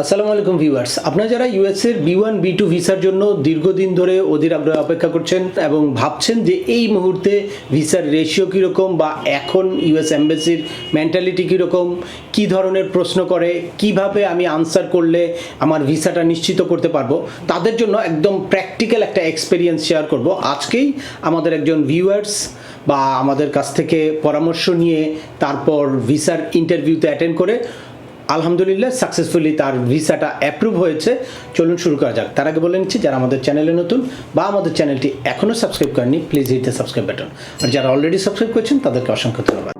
আসসালামু আলাইকুম ভিউয়ার্স। আপনারা যারা ইউএস এর বি ওয়ান বি টু ভিসার জন্য দীর্ঘদিন ধরে অধীর আগ্রহে অপেক্ষা করছেন এবং ভাবছেন যে এই মুহূর্তে ভিসার রেশিও কীরকম বা এখন ইউএস এম্বাসির মেন্টালিটি কীরকম কী ধরনের প্রশ্ন করে, কীভাবে আমি আনসার করলে আমার ভিসাটা নিশ্চিত করতে পারব, তাদের জন্য একদম প্র্যাকটিক্যাল একটা এক্সপিরিয়েন্স শেয়ার করব। আজকেই আমাদের একজন ভিউয়ার্স বা আমাদের কাছ থেকে পরামর্শ নিয়ে তারপর ভিসার ইন্টারভিউতে অ্যাটেন্ড করে আলহামদুলিল্লাহ সাকসেসফুলি তার ভিসাটা অ্যাপ্রুভ হয়েছে। চলুন শুরু করা যাক। তার আগে বলে নিচ্ছি, যারা আমাদের চ্যানেলে নতুন বা আমাদের চ্যানেলটি এখনও সাবস্ক্রাইব করেনি please hit the subscribe button আর যারা অলরেডি সাবস্ক্রাইব করছেন, তাদেরকে অসংখ্য ধন্যবাদ।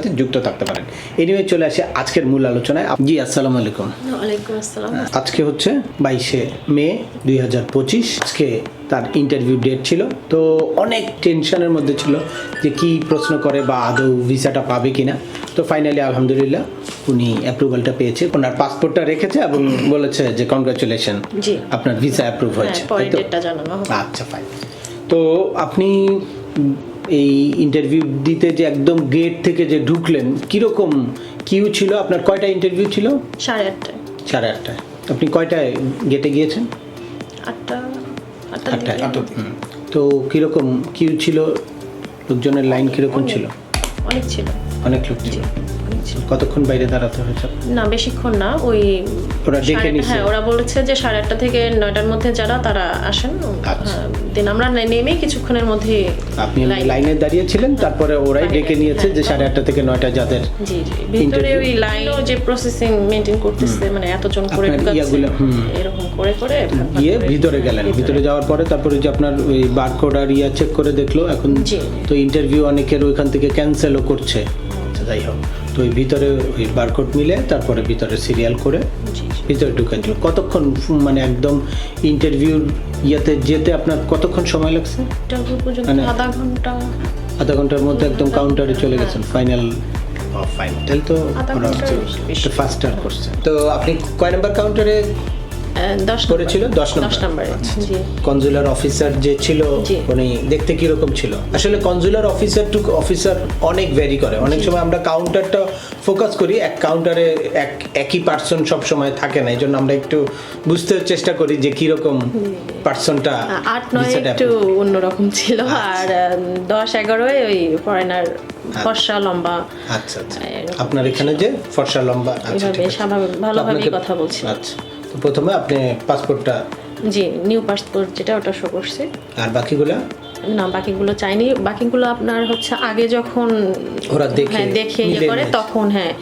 যুক্ত থাকতে পারেন। এনিওয়ে চলে আসে আজকের মূল আলোচনায়। জি আসসালামু আলাইকুম। আসসালাম। আজকে হচ্ছে বাইশে মে দুই হাজার পঁচিশ। আজকে তার ইন্টারভিউ ডেট ছিল। তো অনেক টেনশনের মধ্যে ছিল যে কি প্রশ্ন করে বা আদৌ ভিসাটা পাবে কিনা। তো ফাইনালি আলহামদুলিল্লাহ উনি অ্যাপ্রুভালটা পেয়েছে। ওনার পাসপোর্টটা রেখেছে এবং বলেছে যে কনগ্রাচুলেশন জি। আপনার ভিসা অ্যাপ্রুভ হ্যাঁ হয়েছে। আচ্ছা ফাইন তো আপনি এই ইন্টারভিউ দিতে যে একদম গেট থেকে যে ঢুকলেন কীরকম কিউ ছিল? আপনার কয়টা ইন্টারভিউ ছিল? সাড়ে আটটায়। সাড়ে আটটায়। আপনি কয়টায় গেটে গিয়েছেন? আটটা আটটা আটটায়। তো কীরকম কিউ ছিল? লোকজনের লাইন কীরকম ছিল? অনেক ছিল। অনেক লোক ছিল। ছিল কতক্ষণ বাইরে দাঁড়াতে হয়েছে? না বেশিক্ষণ না ওই ওরা ডেকে হ্যাঁ ওরা বলেছে যে সাড়ে আটটা থেকে নয়টার মধ্যে যারা তারা আসেন। আচ্ছা। দিন আমরা নে- নেমেই কিছুক্ষণের মধ্যে আপনি লাইনে দাঁড়িয়েছিলেন তারপরে ওরাই ডেকে নিয়েছে যে হ্যাঁ। সাড়ে আটটা থেকে নয়টা যাদের জি জি ভিতরে ওই লাইন যে প্রসেসিং মেনটেন করতেছে মানে এতজন করে এরকম করে করে গিয়ে ভিতরে গেলেন। ভিতরে যাওয়ার পরে তারপরে যে আপনার ওই বারকোড আর ইয়া চেক করে দেখল এখন তো ইন্টারভিউ অনেকের ওইখান থেকে ক্যান্সেলও করছে। যাই হোক। তো ওই ভিতরে ওই বারকোড মিলে তারপরে ভিতরে সিরিয়াল করে। ভিতরে ঢুকে দিল। কতক্ষণ মানে একদম ইন্টারভিউর ইয়েতে যেতে আপনার কতক্ষণ সময় লাগছে? মানে- আধা ঘণ্টা। আধা ঘণ্টার মধ্যে একদম কাউন্টারে চলে গেছেন ফাইনাল ফাইন তাহলে তো? ঘণ্টার করছে তো আপনি কয় নাম্বার কাউন্টারে দশ করেছিল দশ নম্বর। নম্বরে কনজুলার অফিসার যে ছিল উনি দেখতে কীরকম ছিল? আসলে কনজুলার অফিসার টু অফিসার অনেক ভ্যারি করে। অনেক সময় আমরা কাউন্টারটা ফোকাস করি এক কাউন্টারে এক একই পার্সন সব সময় থাকে না। এই জন্য আমরা একটু বুঝতে চেষ্টা করি যে কীরকম পার্সনটা আট নয় একটু অন্যরকম ছিল। আর উম, দশ এগারোয় ওই ফরেনার ফর্সা লম্বা। আচ্ছা আচ্ছা। আপনার এখানে যে ফর্সা লম্বা আচ্ছা। স্বাভাবিক ভালোভাবেই কথা বলছি। আচ্ছা। তো প্রথমে আপনি পাসপোর্টটা জি নিউ পাসপোর্ট যেটা ওটা শো করছে। আর বাকিগুলো? না বাকিগুলো চাইনি। বাকিগুলো আপনার হচ্ছে আগে যখন ওরা দেখে হ্যাঁ দেখে ইয়ে করে তখন হ্যাঁ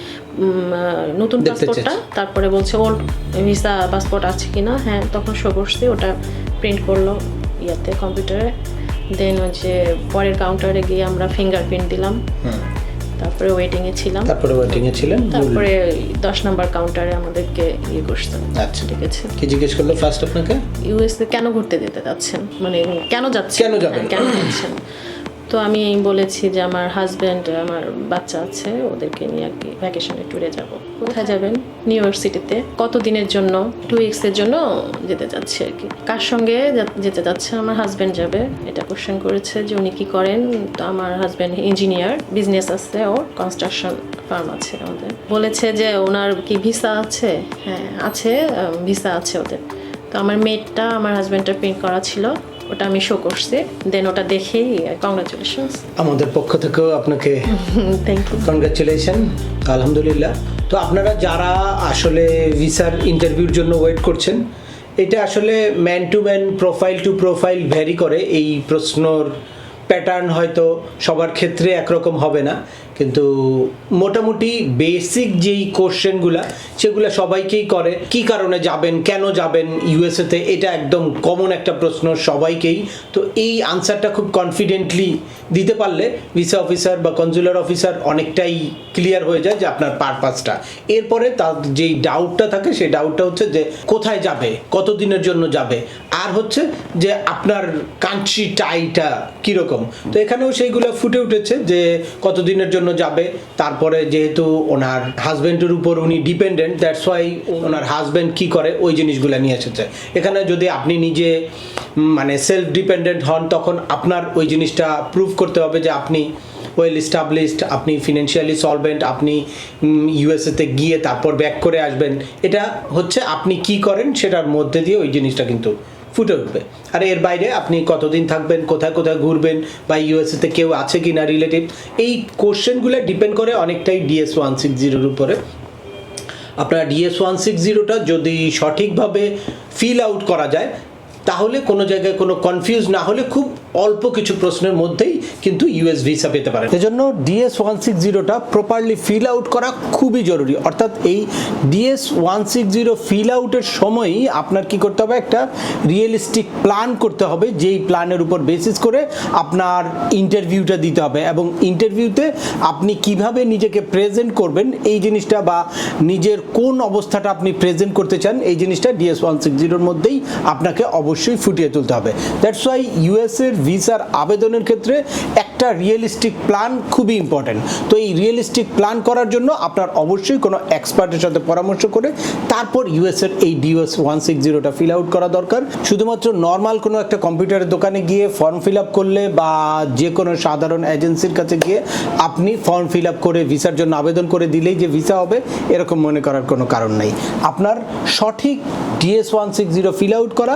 নতুন পাসপোর্টটা তারপরে বলছে ওল্ড ভিসা পাসপোর্ট আছে কিনা? হ্যাঁ তখন শো করছে। ওটা প্রিন্ট করল ইয়াতে কম্পিউটারে দেন যে পরের কাউন্টারে গিয়ে আমরা ফিঙ্গারপ্রিন্ট দিলাম। তারপরে ওয়েটিং এ ছিলাম। তারপরে ওয়েটিং এ ছিলেন? তারপরে দশ নাম্বার কাউন্টারে আমাদেরকে ইয়ে করতে আচ্ছা। ঠিক আছে। কি জিজ্ঞেস করল ফার্স্ট আপনাকে? ইউএসএ কেন ঘুরতে যেতে যাচ্ছেন? মানে কেন যাচ্ছেন? কেন যাবেন? হ্যাঁ, কেন যাচ্ছেন? তো আমি বলেছি যে আমার হাজব্যান্ড আমার বাচ্চা আছে, ওদেরকে নিয়ে আর কি ভ্যাকেশনে ট্যুরে যাব। কোথায় যাবেন? নিউ ইয়র্ক সিটিতে কত দিনের জন্য? টু উইক্সের জন্য যেতে যাচ্ছে আর কি। কার সঙ্গে যেতে যাচ্ছে? আমার হাজব্যান্ড যাবে। এটা কোশ্চেন করেছে যে উনি কি করেন? তো আমার হাজব্যান্ড ইঞ্জিনিয়ার বিজনেস আছে ওর কনস্ট্রাকশন ফার্ম আছে আমাদের। বলেছে যে ওনার কি ভিসা আছে? হ্যাঁ আছে ভিসা আছে ওদের। তো আমার মেয়েরটা আমার হাজব্যান্ডটা প্রিন্ট করা ছিল। ওটা আমি শো করছি। দেন ওটা দেখেই কংগ্রাচুলেশনস আমাদের পক্ষ থেকেও আপনাকে থ্যাংক ইউ কনগ্রাচুলেশন আলহামদুলিল্লাহ। তো আপনারা যারা আসলে ভিসার ইন্টারভিউর জন্য ওয়েট করছেন এটা আসলে man to man profile to profile vary করে। এই প্রশ্নর প্যাটার্ন হয়তো সবার ক্ষেত্রে একরকম হবে না। কিন্তু মোটামুটি বেসিক যেই কোশ্চেনগুলা সেগুলো সবাইকেই করে। কি কারণে যাবেন, কেন যাবেন ইউএসএতে এটা একদম কমন একটা প্রশ্ন সবাইকেই। তো এই আনসারটা খুব কনফিডেন্টলি দিতে পারলে ভিসা অফিসার বা কনজুলার অফিসার অনেকটাই ক্লিয়ার হয়ে যায় যে আপনার পারপাসটা এরপরে তার যেই ডাউটটা থাকে, সেই ডাউটটা হচ্ছে যে কোথায় যাবে, কতদিনের জন্য যাবে? আর হচ্ছে যে আপনার কান্ট্রি টাইটা কীরকম? তো এখানেও সেইগুলো ফুটে উঠেছে যে কতদিনের জন্য যাবে। তারপরে যেহেতু ওনার হাজব্যান্ডের উপর উনি ডিপেন্ডেন্ট দ্যাটস ওয়াই ওনার হাজব্যান্ড কি করে? ওই জিনিসগুলো নিয়ে এসেছে। এখানে যদি আপনি নিজে মানে সেলফ ডিপেন্ডেন্ট হন, তখন আপনার ওই জিনিসটা প্রুভ করতে হবে যে আপনি ওয়েল এস্টাবলিশড আপনি ফিনান্সিয়ালি সলভেন্ট আপনি ইউএসএতে গিয়ে তারপর ব্যাক করে আসবেন। এটা হচ্ছে আপনি কি করেন, সেটার মধ্যে দিয়ে ওই জিনিসটা কিন্তু ফুটে উঠবে। আর এর বাইরে আপনি কতদিন থাকবেন, কোথায় কোথায় ঘুরবেন, বা ইউএসএতে কেউ আছে কি না রিলেটিভ এই কোশ্চেনগুলো ডিপেন্ড করে অনেকটাই ডিএস ওয়ান সিক্স জিরোর উপরে। আপনার ডিএস ওয়ান সিক্স জিরোটা যদি সঠিকভাবে ফিল আউট করা যায়, তাহলে কোনো জায়গায় কোনো কনফিউজ না হলে খুব অল্প কিছু প্রশ্নের মধ্যেই কিন্তু ইউএস ভিসা পেতে পারেন। এজন্য ডিএস ওয়ান সিক্স জিরোটা প্রপারলি ফিল আউট করা খুবই জরুরি। অর্থাৎ এই DS one six zero fill আউটের সময়ই আপনার কি করতে হবে? একটা রিয়েলিস্টিক প্ল্যান করতে হবে, যেই প্ল্যানের উপর বেসিস করে আপনার ইন্টারভিউটা দিতে হবে। এবং ইন্টারভিউতে আপনি কীভাবে নিজেকে প্রেজেন্ট করবেন, এই জিনিসটা বা নিজের কোন অবস্থাটা আপনি প্রেজেন্ট করতে চান, এই জিনিসটা ডিএস ওয়ান সিক্স জিরোর মধ্যেই আপনাকে অবশ্যই ফুটিয়ে তুলতে হবে। দ্যাটস ওয়াই ইউএসের ভিসার আবেদনের ক্ষেত্রে একটা রিয়েলিস্টিক প্ল্যান খুবই ইম্পর্ট্যান্ট তো এই রিয়েলিস্টিক প্ল্যান করার জন্য আপনার অবশ্যই কোনো এক্সপার্টের সাথে পরামর্শ করে তারপর ইউএসের এই ডিএস ওয়ান সিক্স জিরোটা ফিল আউট করা দরকার। শুধুমাত্র নর্মাল কোনো একটা কম্পিউটারের দোকানে গিয়ে ফর্ম ফিল আপ করলে বা যে কোনো সাধারণ এজেন্সির কাছে গিয়ে আপনি ফর্ম ফিল আপ করে ভিসার জন্য আবেদন করে দিলেই যে ভিসা হবে, এরকম মনে করার কোনো কারণ নেই। আপনার সঠিক DS one six zero fill out করা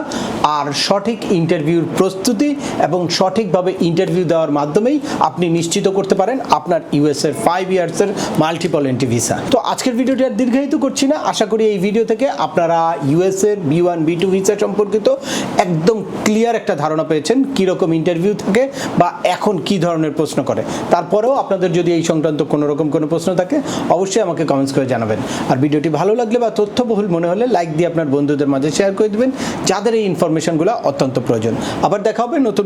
আর সঠিক ইন্টারভিউর প্রস্তুতি এবং সঠিকভাবে ইন্টারভিউ দেওয়ার মাধ্যমেই আপনি নিশ্চিত করতে পারেন আপনার ইউএসের ফাইভ ইয়ার্সের মাল্টিপল এন্ট্রি ভিসা তো আজকের ভিডিওটি আর দীর্ঘায়িত করছি না। আশা করি এই ভিডিও থেকে আপনারা ইউএসের B one B two visa সম্পর্কিত একদম ক্লিয়ার একটা ধারণা পেয়েছেন, কীরকম ইন্টারভিউ থাকে বা এখন কি ধরনের প্রশ্ন করে। তারপরেও আপনাদের যদি এই সংক্রান্ত কোনো রকম কোনো প্রশ্ন থাকে, অবশ্যই আমাকে কমেন্টস করে জানাবেন। আর ভিডিওটি ভালো লাগলে বা তথ্যবহুল মনে হলে লাইক দিয়ে আপনার বন্ধুদের মাঝে শেয়ার করে দেবেন, যাদের এই ইনফরমেশনগুলো অত্যন্ত প্রয়োজন। আবার দেখা হবে নতুন